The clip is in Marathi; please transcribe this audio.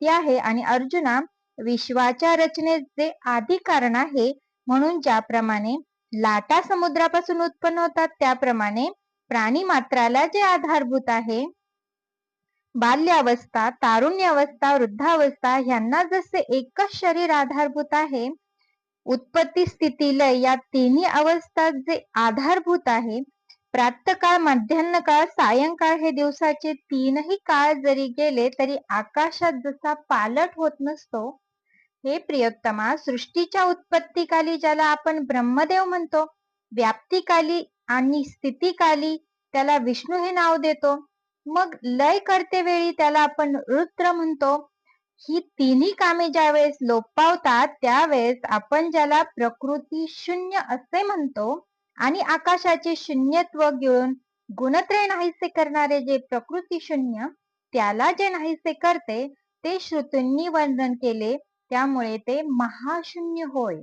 व्याप्ती आहे आणि अर्जुना विश्वाच्या रचनेचे आधी कारण आहे म्हणून ज्याप्रमाणे लाटा समुद्रापासून उत्पन्न होतात त्याप्रमाणे प्राणी मात्राला जे आधारभूत आहे. बाल्यावस्था तारुण्य अवस्था वृद्धावस्था ह्यांना जसे एकच शरीर आधारभूत आहे उत्पत्ती स्थिती लय या तिन्ही अवस्था जे आधारभूत आहे प्रातकाळ मध्यान्ह काळ सायंकाळ हे दिवसाचे तीनही काळ जरी गेले तरी आकाशात जसा पालट होत नसतो हे प्रियोत्तमा सृष्टीच्या उत्पत्तीकाली ज्याला आपण ब्रह्मदेव म्हणतो व्याप्तीकाली आणि स्थितीकाली त्याला विष्णू हे नाव देतो. मग लय करते वेळी त्याला आपण रुद्र म्हणतो. ही तिन्ही कामे ज्यावेळेस लोपावतात त्यावेळेस आपण ज्याला प्रकृती शून्य असे म्हणतो आणि आकाशाचे शून्यत्व घेऊन गुणत्रय नाहीसे करणारे जे प्रकृती शून्य त्याला जे नाहीसे करते ते श्रुतींनी वर्णन केले त्यामुळे ते महाशून्य होय.